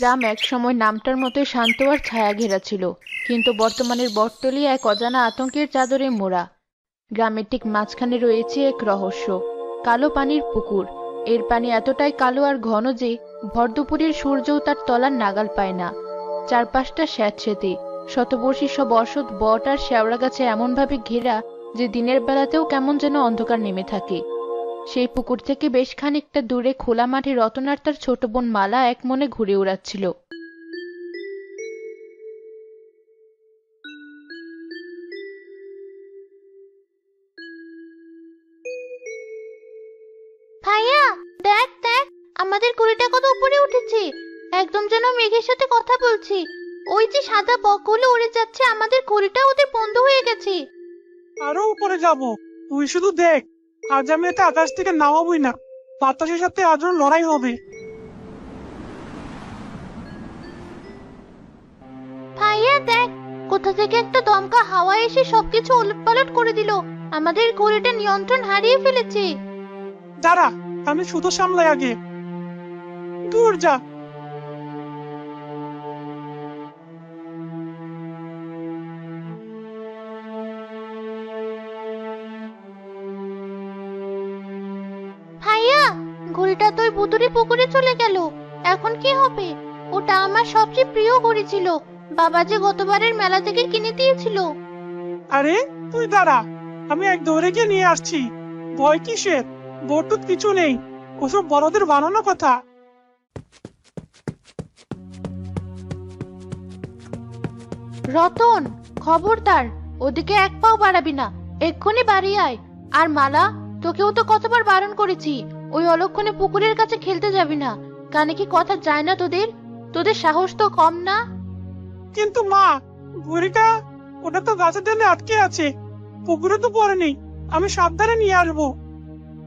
গ্রাম একসময় নামটার মতোই শান্ত আর ছায়া ঘেরা ছিল, কিন্তু বর্তমানের বটতলি এক অজানা আতঙ্কের চাদরে মোড়া। গ্রামের ঠিক মাঝখানে রয়েছে এক রহস্য, কালো পানির পুকুর। এর পানি এতটাই কালো আর ঘন যে ভর দুপুরের সূর্যও তার তলার নাগাল পায় না। চারপাশটা স্যাঁতসেতে, শতবর্ষী সব অসৎ বট আর শেওড়া গাছে এমনভাবে ঘেরা যে দিনের বেলাতেও কেমন যেন অন্ধকার নেমে থাকে। সেই পুকুর থেকে বেশ খানিকটা দূরে খোলা মাঠে রতন আর তার ছোট বোন মালা এক মনে ঘুরে উড়াচ্ছিল ভাইয়া দেখ দেখ আমাদের কুড়িটা কত উপরে উঠেছে। একদম যেন মেঘের সাথে কথা বলছি। ওই যে সাদা বকগুলো উড়ে যাচ্ছে আমাদের কুড়িটা ওদের বন্ধ হয়ে গেছে। আরও উপরে যাব। তুই শুধু দেখ। আজ আমি এতে আকাশ থেকে নামাবই না। বাতাসের সাথে আজও লড়াই হবে। ভাইয়া দেখ কোথা থেকে একটা দমকা হাওয়া এসে সবকিছু উলটপালট করে দিল। আমাদের ঘড়িটা নিয়ন্ত্রণ হারিয়ে ফেলেছে। দাঁড়া আমি শুধু সামলাই আগে। দূর যা। বুতুরি পুকুরে চলে গেল। এখন কি হবে? ওটা আমার সবচেয়ে প্রিয় ঘড়ি ছিল। বাবা যে গতবারের মেলা থেকে কিনে দিয়েছিল। আরে তুই দাঁড়া। আমি এক দৌড়ে গিয়ে নিয়ে আসছি। ভয় কিসের? বটুত কিছু নেই। ওসব বড়দের বানানো কথা। রতন খবরদার। ওদিকে এক পাও বাড়াবি না। এক্ষুনি বাড়ি আয়। আর মালা তোকেও তো কতবার বারণ করেছি। ওই অলক্ষণে পুকুরের কাছে খেলতে যাবি না। কানে কি কথা যায় না তোদের? তোদের সাহস তো কম না? কিন্তু মা বুড়িটা ওটা তো গাছের ডালে আটকে আছে। পুকুরে তো পড়েনি আমি সাবধানে নিয়ে আসব।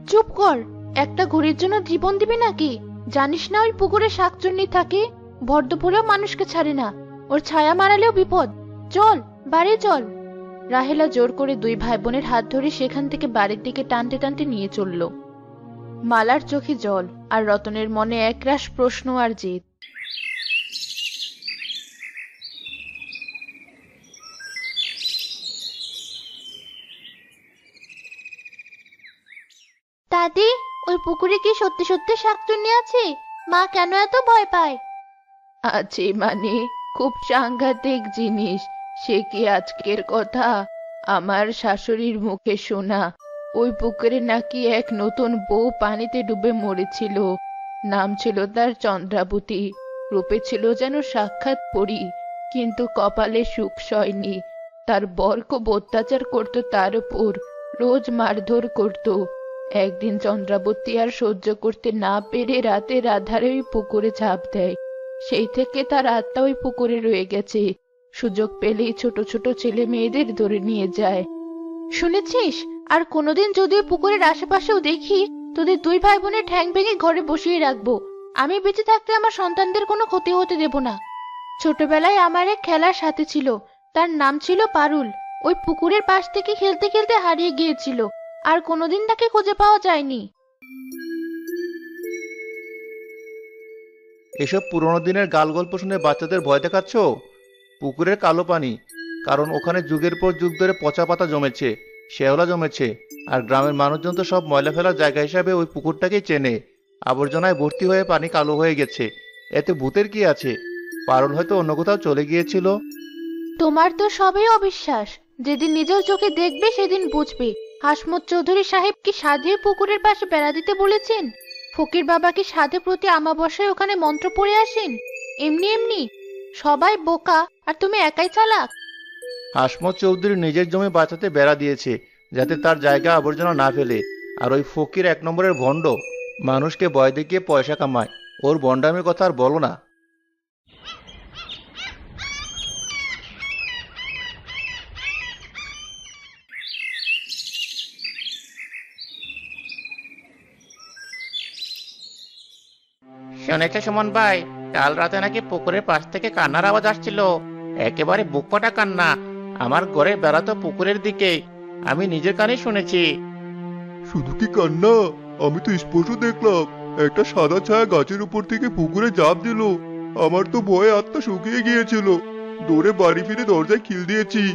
চুপ কর। একটা ঘড়ির জন্য জীবন দিবি নাকি? জানিস না ওই পুকুরে শাকচুন্নি থাকে? ভরদুপুরেও মানুষকে ছাড়ে না। ওর ছায়া মারালেও বিপদ। চল বাড়ি চল। রাহেলা জোর করে দুই ভাই বোনের হাত ধরে সেখান থেকে বাড়ির দিকে টানতে টানতে নিয়ে চলল। মালার চোখে জল আর রতনের মনে একরাশ প্রশ্ন আর জেদ। দাদি ওই পুকুরে কি সত্যি সত্যি শাকচুন্নি আছে? মা কেন এত ভয় পায়? আছে মানে খুব সাংঘাতিক জিনিস। সে কি আজকের কথা? আমার শাশুড়ির মুখে শোনা। ওই পুকুরে নাকি এক নতুন বউ পানিতে ডুবে মরেছিল। নাম ছিল তার চন্দ্রাবতী। রূপে ছিল যেন সাক্ষাৎ পরি, কিন্তু কপালে সুখ সয়নি। তার বর খুব অত্যাচার করতো তার উপর, রোজ মারধর করতো। একদিন চন্দ্রাবতী আর সহ্য করতে না পেরে রাতের আধারে ওই পুকুরে ঝাঁপ দেয়। সেই থেকে তার আত্মা ওই পুকুরে রয়ে গেছে। সুযোগ পেলেই ছোট ছোট ছেলে মেয়েদের ধরে নিয়ে যায়। শুনেছিস? আর কোনোদিন যদি পুকুরের আশেপাশেও দেখি, তোদের দুই ভাই বোনের ঠ্যাং ভেঙে ঘরে বসিয়ে রাখব। আমি বেঁচে থাকতে আমার সন্তানদের কোনো ক্ষতি হতে দেব না। ছোটবেলায় আমার এক খেলার সাথে ছিল। তার নাম ছিল পারুল। ওই পুকুরের পাশ থেকে খেলতে খেলতে হারিয়ে গিয়েছিল। আর কোনোদিন তাকে খুঁজে পাওয়া যায়নি। এসব পুরোনো দিনের গাল গল্প শুনে বাচ্চাদের ভয় দেখাচ্ছ? পুকুরের কালো পানি। কারণ ওখানে যুগের পর যুগ ধরে পচা পাতা জমেছে, শেওলা জমেছে, আর গ্রামের মানুষজন তো সব ময়লা ফেলার জায়গা হিসাবে ওই পুকুরটাকেই চেনে। আবর্জনায় ভর্তি হয়ে পানি কালো হয়ে গেছে। এতে ভূতের কি আছে? পারুল হয়তো অন্য কোথাও চলে গিয়েছিল। তোমার তো সবই অবিশ্বাস। যেদিন নিজের চোখে দেখবে, সেদিন বুঝবে। হাসমত চৌধুরী সাহেব কি সাধের পুকুরের পাশে বেড়া দিতে বলেছেন? ফকির বাবা কি সাধে প্রতি আমাবস্যায় ওখানে মন্ত্র পড়ে আসেন? এমনি এমনি। সবাই বোকা, আর তুমি একাই চালাক। হাসমত চৌধুরী নিজের জমি বাঁচাতে বেড়া দিয়েছে, যাতে তার জায়গা আবর্জনা না ফেলে। আর ওই ফকির এক নম্বরের ভণ্ড, মানুষকে ভয় দেখিয়ে পয়সা কামায়। ওর ভণ্ডামির কথা আর বলো না। শুনেছে সুমন ভাই, কাল রাতে নাকি পুকুরের পাশ থেকে কান্নার আওয়াজ আসছিল। একেবারে বুক ফাটা কান্না। আমার ঘরে বেড়াতো পুকুরের দিকে। আমি নিজের কানে শুনেছি। শুধু কি কান্না? আমি তো স্পষ্ট দেখলাম। একটা সাদা ছায়া গাছের উপর থেকে পুকুরে জাপ দিল। আমার তো ভয়ে আত্মা শুকিয়ে গিয়েছিল। দৌড়ে বাড়ি ফিরে দরজায় খিল দিয়েছি।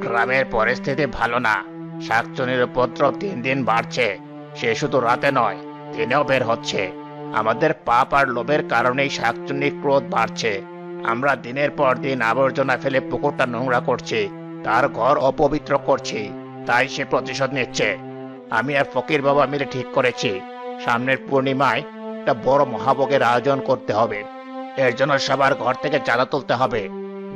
গ্রামের পরিস্থিতি ভালো না। শাকচুনির উপদ্রব দিন দিন বাড়ছে। সে শুধু রাতে নয় দিনেও বের হচ্ছে। আমাদের পাপ আর লোভের কারণেই শাকচুনির ক্রোধ বাড়ছে। আমরা দিনের পর দিন আবর্জনা ফেলে পুকুরটা নোংরা করছি, তার ঘর অপবিত্র করছি, তাই সে প্রতিশোধ নিচ্ছে। আমি আর ফকির বাবা মিলে ঠিক করেছি। সামনের পূর্ণিমায় একটা বড় মহাভোগের আয়োজন করতে হবে। এর জন্য সবার ঘর থেকে চাঁদা তুলতে হবে।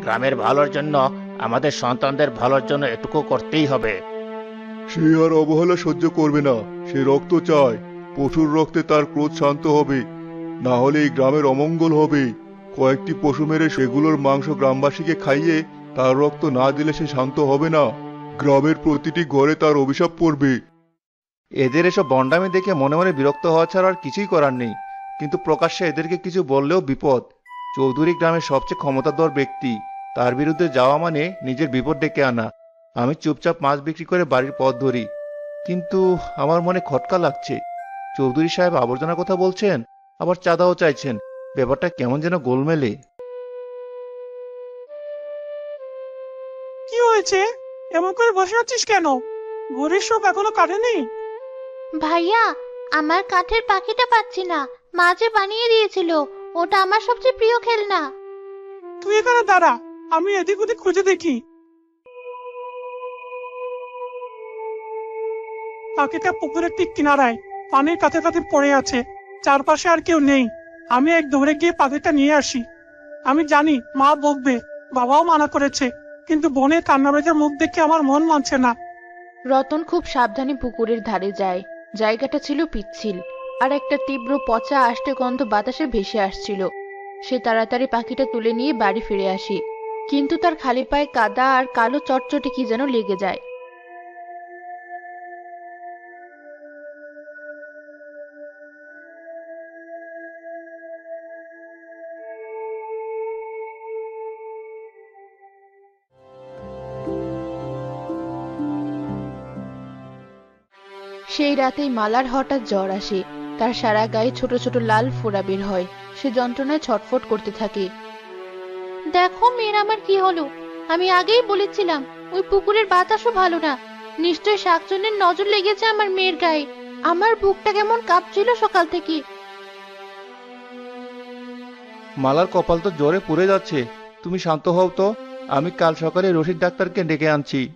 গ্রামের ভালোর জন্য, আমাদের সন্তানদের ভালোর জন্য এটুকু করতেই হবে। সে আর অবহেলা সহ্য করবে না। সে রক্ত চায়। পশুর রক্তে তার ক্রোধ শান্ত হবে। না হলে এই গ্রামের অমঙ্গল হবে। কয়েকটি পশু মেরে সেগুলোর মাংস গ্রামবাসীকে খাইয়ে তার রক্ত না দিলে সে শান্ত হবে না। গ্রামের প্রতিটি ঘরে তার অভিশাপ পড়বে। এদের এসব বন্ডামি দেখে মনে মনে বিরক্ত হওয়া ছাড়া আর কিছুই করার নেই। কিন্তু প্রকাশ্যে এদেরকে কিছু বললেও বিপদ। চৌধুরী গ্রামের সবচেয়ে ক্ষমতাধর ব্যক্তি। তার বিরুদ্ধে যাওয়া মানে নিজের বিপদ ডেকে আনা। আমি চুপচাপ মাছ বিক্রি করে বাড়ির পথ ধরি। কিন্তু আমার মনে খটকা লাগছে। চৌধুরী সাহেব আবর্জনার কথা বলছেন, আবার চাঁদাও চাইছেন। ব্যাপারটা কেমন যেন গোলমেলে। কি হয়েছে? এমন করে বসে আছিস কেন? ভোরের শোক এখনও কাটেনি? ভাইয়া আমার কাঠের পাখিটা পাচ্ছি না। মা যে বানিয়ে দিয়েছিল ওটা আমার সবচেয়ে প্রিয় খেলনা। তুই এখানে দাঁড়া আমি এদিক ওদিক খুঁজে দেখি। পাখিটা পুকুরের ঠিক কিনারায় পানির কাছে কাছে পড়ে আছে। চারপাশে আর কেউ নেই। আমি এক দৌড়ে গিয়ে পাখিটা নিয়ে আসি। আমি জানি মা বকবে, বাবাও মানা করেছে, কিন্তু বোনের কান্নাবেজার মুখ দেখে আমার মন মানছে না। রতন খুব সাবধানে পুকুরের ধারে যায়। জায়গাটা ছিল পিচ্ছিল, আর একটা তীব্র পচা আষ্টে গন্ধ বাতাসে ভেসে আসছিল। সে তাড়াতাড়ি পাখিটা তুলে নিয়ে বাড়ি ফিরে আসে, কিন্তু তার খালি পায়ে কাদা আর কালো চটচটে কি যেন লেগে যায়। সেই রাতেই মালার হঠাৎ জ্বর আসে। তার সারা গায়ে ছোট ছোট লাল ফোড়া বের হয়। সে যন্ত্রণায় ছটফট করতে থাকে। দেখো মেয়ের আমার কি হলো? আমি আগেই বলেছিলাম ওই পুকুরের বাতাসও ভালো না। নিশ্চয় শাকচুন্নের নজর লেগেছে আমার মেয়ের গায়ে। আমার বুকটা কেমন কাঁপছিল সকাল থেকে। মালার কপাল তো জ্বরে পুড়ে যাচ্ছে। তুমি শান্ত হও তো। আমি কাল সকালে রশিদ ডাক্তারকে ডেকে আনছি।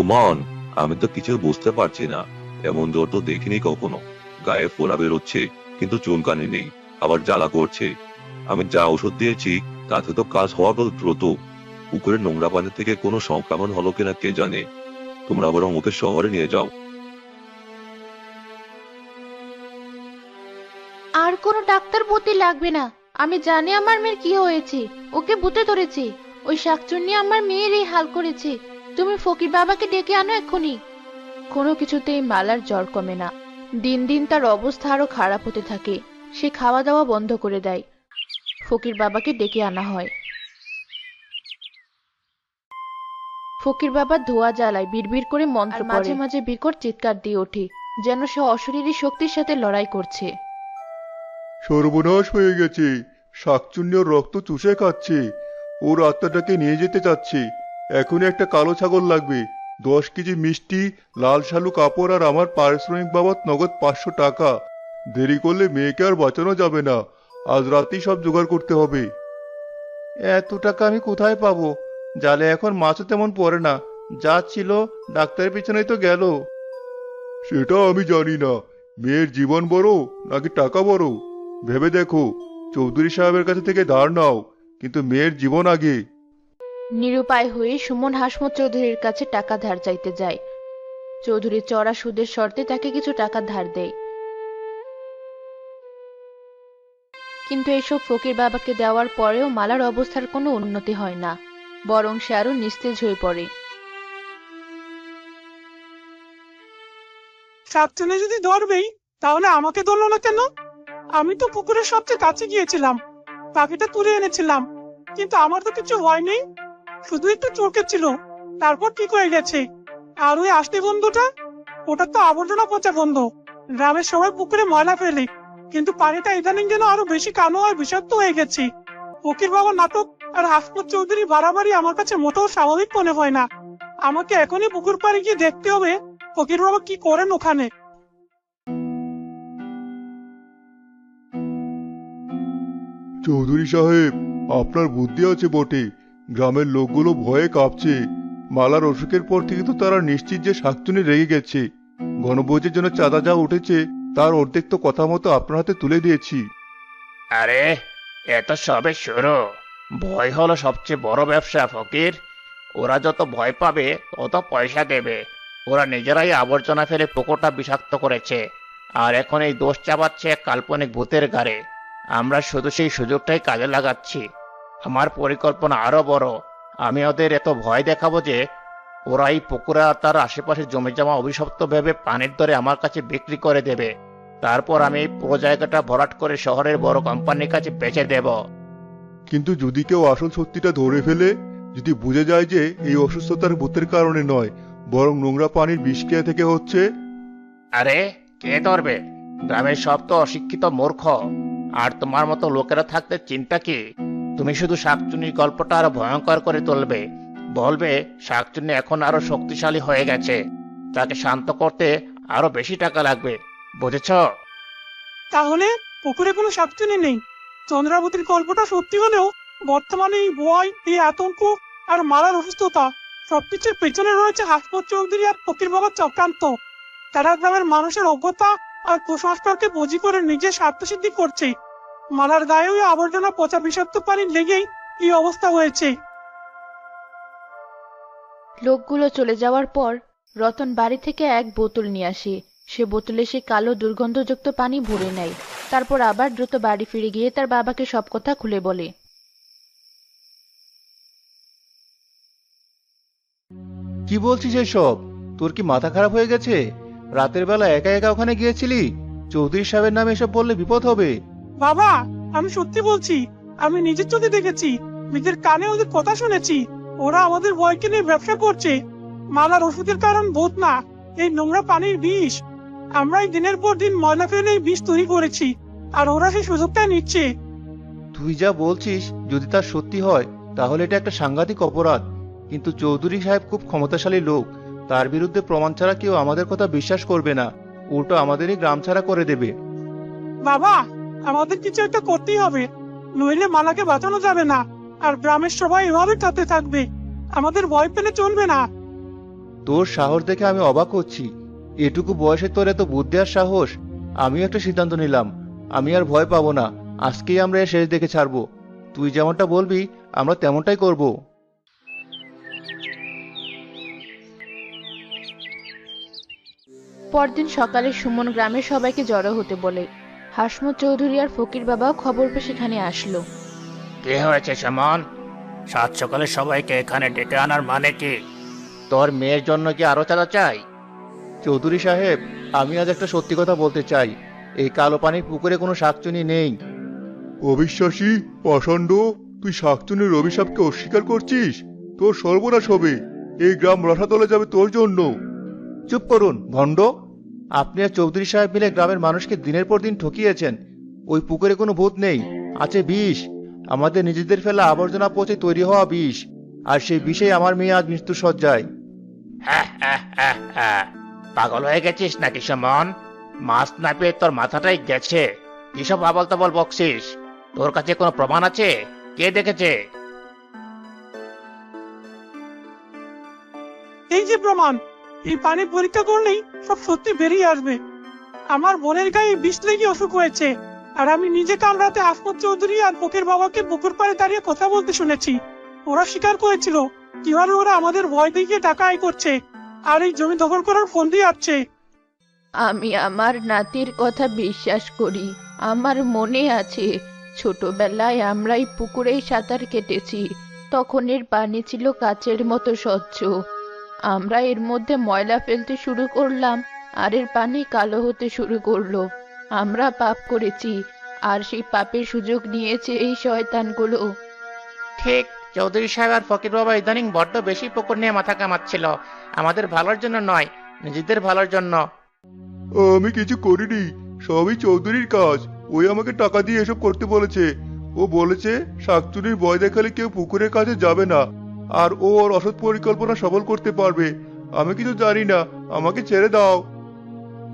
সুমন, আমি তো কিছু বুঝতে পারছি না। এমন জ্বর তো দেখিনি কখনো। গায়ে ফোড়া বেরোচ্ছে, কিন্তু চুলকানি নেই, আবার জ্বালা করছে। আমি যা ওষুধ দিয়েছি, তাতে তো কাজ হওয়া তো দ্রুত। পুকুরের নোংরা পানি থেকে কোনো সংক্রমণ হলো কিনা কে জানে? তোমরা বরং ওকে শহরে নিয়ে যাও। আর কোনো ডাক্তার ভর্তি লাগবে না। আমি জানি আমার মেয়ের কি হয়েছে। ওকে ভূতে ধরেছে। ওই শাকচুন্নি আমার মেয়ের এই হাল করেছে। তুমি ফকির বাবাকে ডেকে আনো এক্ষুনি। কোনো কিছুতেই মালার জ্বর কমে না। দিন দিন তার অবস্থা আরও খারাপ হতে থাকে। সে খাওয়া দাওয়া বন্ধ করে দেয়। ফকির বাবাকে ডেকে আনা হয়। ফকির বাবা ধোয়া জ্বালায় বিড়বিড় করে মন্ত্র মাঝে মাঝে বিকট চিৎকার দিয়ে ওঠে যেন সে অশরীরী শক্তির সাথে লড়াই করছে। সর্বনাশ হয়ে গেছে। শাকচুন্নি রক্ত চুষে খাচ্ছে। ওর আত্মাটাকে নিয়ে যেতে চাচ্ছে। এখনই একটা কালো ছাগল লাগবে। দশ কেজি মিষ্টি লাল শালু কাপড় আর আমার পারিশ্রমিক বাবদ নগদ পাঁচশো টাকা। দেরি করলে মেয়েকে আর বাঁচানো যাবে না। আজ রাতেই সব জোগাড় করতে হবে। এত টাকা আমি কোথায় পাবো? জালে এখন মাছও তেমন পড়ে না। যা ছিল ডাক্তারের পিছনেই তো গেল। সেটা আমি জানি না। মেয়ের জীবন বড় নাকি টাকা বড়? ভেবে দেখো। চৌধুরী সাহেবের কাছে থেকে ধার নাও। কিন্তু মেয়ের জীবন আগে। নিরুপায় হয়ে সুমন হাসমত চৌধুরীর কাছে টাকা ধার চাইতে যায়। চৌধুরী চড়া সুদের শর্তে তাকে কিছু টাকা ধার দেয়। কিন্তু এসব ফকির বাবাকে দেওয়ার পরেও মালার অবস্থার কোনো উন্নতি হয় না, বরং সে আরও নিস্তেজ হয়ে পড়ে। শাকচুনি যদি ধরবেই, তাহলে আমাকে ধরলো না কেন? আমি তো পুকুরের সবচেয়ে কাছে গিয়েছিলাম পাখিটা তুলে এনেছিলাম, কিন্তু আমার তো কিছু হয়নি শুধু একটু চরকেছিল তারপর ঠিক হয়ে গেছে। আর ওই আষ্টি বন্ধুটা ওটা তো আবর্জনা পচা বন্ধ গ্রামের সবাই পুকুরে ময়লা ফেলে। কিন্তু পানিটা ইদানিং যেন আরও বেশি কালো আর বিষাক্ত হয়ে গেছে। ফকির বাবা নাটক আর হাসমত চৌধুরী বাড়াবাড়ি আমার কাছে মোটেও স্বাভাবিক মনে হয় না। আমাকে এখনই পুকুর পাড়ে গিয়ে দেখতে হবে, ফকির বাবা কি করেন ওখানে। চৌধুরী সাহেব, আপনার বুদ্ধি আছে বটে। গ্রামের লোকগুলো ভয়ে কাঁপছে। মালার অসুখের পর থেকে তো তারা নিশ্চিত যে শাকচুনি রেগে গেছে। গণভোজের জন্য চাঁদা যা উঠেছে, তার অর্ধেক তো কথা মতো আপনার হাতে তুলে দিয়েছি। আরে এত সবে শুরু। ভয় হলো সবচেয়ে বড় ব্যবসা, ফকির। ওরা যত ভয় পাবে, তত পয়সা দেবে। ওরা নিজেরাই আবর্জনা ফেলে পুকুরটা বিষাক্ত করেছে। আর এখন এই দোষ চাপাচ্ছে এক কাল্পনিক ভূতের গাড়ে আমরা শুধু সেই সুযোগটাই কাজে লাগাচ্ছি। আমার পরিকল্পনা আরও বড়। আমি ওদের এত ভয় দেখাবো যে ওরা এই পুকুরে তার আশেপাশে জমি জমা অভিশপ্ত ভেবে পানির দরে আমার কাছে বিক্রি করে দেবে। তারপর আমি এই পুরো জায়গাটা ভরাট করে শহরের বড় কোম্পানির কাছে বেচে দেব। কিন্তু যদি কেউ আসল সত্যিটা ধরে ফেলে যদি বুঝে যায় যে এই অসুস্থতার ভূতের কারণে নয় বরং নোংরা পানির বিষ খেয়ে থেকে হচ্ছে। আরে কে ধরবে? গ্রামের সব তো অশিক্ষিত মূর্খ। আর তোমার মতো লোকেরা থাকতে চিন্তা কি? তুমি শুধু শাকচুনির গল্পটা আরও ভয়ঙ্কর করে তুলবে। বলবে, শাকচুনি এখন আরও শক্তিশালী হয়ে গেছে। তাকে শান্ত করতে আরও বেশি টাকা লাগবে। বুঝেছ? তাহলে পুকুরে কোনো শাকচুনি নেই। চন্দ্রাবতীর গল্পটা সত্যি হলেও বর্তমানে এই ভয় এই আতঙ্ক আর মারার অসুস্থতা সবকিছুর পেছনে রয়েছে হাসমত চৌধুরী আর বাবার চক্রান্ত। তারা গ্রামের মানুষের অজ্ঞতা আর কুসংস্কারকে পুঁজি করে নিজের স্বার্থসিদ্ধি করছে। মালার গায়ে ওই আবর্জনা পচা বিষাক্ত পানি লেগেই এই অবস্থা হয়েছে। লোকগুলো চলে যাওয়ার পর রতন বাড়ি থেকে এক বোতল নিয়ে আসে। সে বোতলে সে কালো দুর্গন্ধযুক্ত পানি ভরে নেয়। তারপর আবার দ্রুত বাড়ি ফিরে গিয়ে তার বাবাকে সব কথা খুলে বলে। কি বলছিস এসব? তোর কি মাথা খারাপ হয়ে গেছে? রাতের বেলা একা একা ওখানে গিয়েছিলি? চৌধুরী সাহেবের নামে এসব বললে বিপদ হবে। বাবা আমি সত্যি বলছি আমি নিজের চোখে দেখেছি নিজের কানে ওদের কথা শুনেছি ওরা আমাদের ভয়কে নিয়ে ব্যবসা করছে। মালার ওষুধের কারণ বোধ না এই নোংরা পানির বিষ। আমরাই দিনের পর দিন ময়লা ফেলে এই বিষ তৈরি করেছি আর ওরা সেই সুযোগটা নিচ্ছে। তুই যা বলছিস যদি তার সত্যি হয় তাহলে এটা একটা সাংঘাতিক অপরাধ। কিন্তু চৌধুরী সাহেব খুব ক্ষমতাশালী লোক তার বিরুদ্ধে প্রমাণ ছাড়া কেউ আমাদের কথা বিশ্বাস করবে না। উল্টো আমাদেরই গ্রাম ছাড়া করে দেবে। বাবা আমাদের কিছু একটা করতেই হবে। নইলে মালাকে বাঁচানো যাবে না। আর গ্রামের সবাই এভাবে থাকতে থাকবে। আমাদের ভয় পেলে চলবে না। তোর সাহস দেখে আমি অবাক হচ্ছি। এটুকু বয়সে তোর এত বুদ্ধি আর সাহস আমিও একটা সিদ্ধান্ত নিলাম। আমি আর ভয় পাবো না। আজকেই আমরা শেষ দেখে ছাড়বো। তুই যেমনটা বলবি আমরা তেমনটাই করব। পরদিন সকালে সুমন গ্রামের সবাইকে জড়ো হতে বলে হাসমত চৌধুরী আর ফকির বাবাও খবর পেয়ে সেখানে আসলো। কি হয়েছে সমান? সাত সকালে সবাইকে এখানে ডেকে আনার মানে কি? তোর মেয়ের জন্য কি আরও চাঁদা চাই? চৌধুরী সাহেব আমি আজ একটা সত্যি কথা বলতে চাই। এই কালো পানির পুকুরে কোনো শাকচুনি নেই। অবিশ্বাসী পাষণ্ড তুই শাকচুনির অভিশাপকে অস্বীকার করছিস? তোর সর্বনাশ হবে। এই গ্রাম রসাতলে যাবে তোর জন্য। চুপ করুন ভণ্ড। আপনি আর চৌধুরী সাহেব মিলে গ্রামের মানুষকে দিনের পর দিন ঠকিয়েছেন। ওই পুকুরে কোনো ভূত নেই। আছে বিষ। আমাদের নিজেদের ফেলা আবর্জনা পচে তৈরি হওয়া বিষ। আর সেই বিষেই আমার মেয়ে আজ মৃত্যু সজ্জায় হ্যাঁ, হ্যাঁ, হ্যাঁ। পাগল হয়ে গেছিস নাকি সমন? মাছ না পেয়ে তোর মাথাটাই গেছে। কিসব আবল তাবল বকছিস। তোর কাছে কোনো প্রমাণ আছে? কে দেখেছে? এই যে প্রমাণ এই পানি পরীক্ষা করলেই সব সত্যি বেরিয়ে আসবে। আমার বোনের গায়ে বিষ লেগে অসুখ হয়েছে, আর আমি নিজে কাল রাতে আসমত চৌধুরী আর বুকের বাবাকে পুকুর পাড়ে দাঁড়িয়ে কথা বলতে শুনেছি। ওরা স্বীকার করেছিল কীভাবে ওরা আমাদের ভয় দেখিয়ে টাকা আয় করছে, আর এই জমি দখল করার ফোন দিয়ে আসছে। আমি আমার নাতির কথা বিশ্বাস করি, আমার মনে আছে, ছোটবেলায় আমরাই পুকুরেই সাঁতার কেটেছি তখন এর পানি ছিল কাচের মতো স্বচ্ছ। আমরা এর মধ্যে ময়লা ফেলতে শুরু করলাম আর এর পানি কালো হতে শুরু করল। আমরা পাপ করেছি আর সেই পাপের সুযোগ নিয়েছে এই শয়তানগুলো। ঠিক চৌধুরী সাহেব আর ফকির বাবা ইদানিং বড্ড বেশি পুকুর নিয়ে মাথা কামাচ্ছিল। আমাদের ভালোর জন্য নয় নিজেদের ভালোর জন্য। আমি কিছু করিনি সবই চৌধুরীর কাজ। ওই আমাকে টাকা দিয়ে এসব করতে বলেছে। ও বলেছে শাকচুরির ভয় দেখালে কেউ পুকুরের কাছে যাবে না। আর ও ওর অসৎ পরিকল্পনা সফল করতে পারবে। আমি কিছু জানি না, আমাকে ছেড়ে দাও।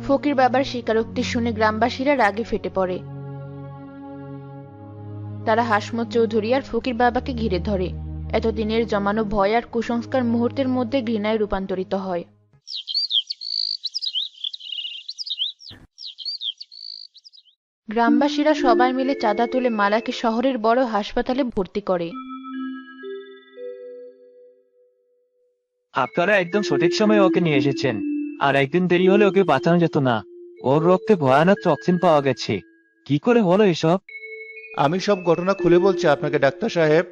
ফকির বাবার স্বীকারোক্তি শুনে গ্রামবাসীরা রাগে ফেটে পড়ে। তারা হাসমত চৌধুরী আর ফকির বাবাকে ঘিরে ধরে। এতদিনের জমানো ভয় আর কুসংস্কার মুহূর্তের মধ্যে ঘৃণায় রূপান্তরিত হয়। গ্রামবাসীরা সবাই মিলে চাঁদা তুলে মালাকে শহরের বড় হাসপাতালে ভর্তি করে। আপনারা একদম সঠিক সময়ে ওকে নিয়ে এসেছেন। আর একদিন দেরি হলে ওকে বাঁচানো যেত না। ওর রক্তে ভয়ানক টক্সিন পাওয়া গেছে। কি করে হলো এসব? আমি সব ঘটনা খুলে বলছি আপনাকে ডাক্তার সাহেব।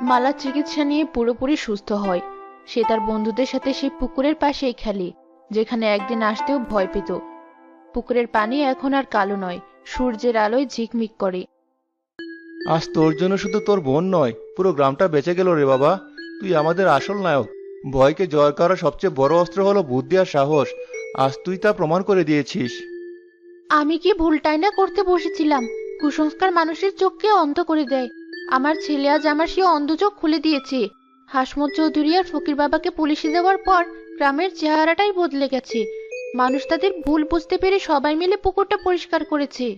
মালা চিকিৎসা নিয়ে পুরোপুরি সুস্থ হয়। সে তার বন্ধুদের সাথে সেই পুকুরের পাশেই খেলে যেখানে একদিন আসতেও ভয় পেত। পুকুরের পানি এখন আর কালো নয় সূর্যের আলোয় ঝিকমিক করে। আজ তোর জন্য শুধু তোর বোন নয়, পুরো গ্রামটা বেঁচে গেল রে বাবা। তুই আমাদের আসল নায়ক। ভয়কে জয় করার সবচেয়ে বড় অস্ত্র হলো বুদ্ধি আর সাহস। আজ তুই তা প্রমাণ করে দিয়েছিস। আমি কি ভুলটাই না করতে বসেছিলাম? কুসংস্কার মানুষের চোখকে অন্ধ করে দেয়। আমার ছেলে আজ আমার সে অন্ধ চোখ খুলে দিয়েছে। হাসমত চৌধুরী আর ফকির বাবাকে পুলিশে দেওয়ার পর গ্রামের চেহারাটাই বদলে গেছে। মানুষ তাদের ভুল বুঝতে পেরে সবাই মিলে পুকুরটা পরিষ্কার করেছে।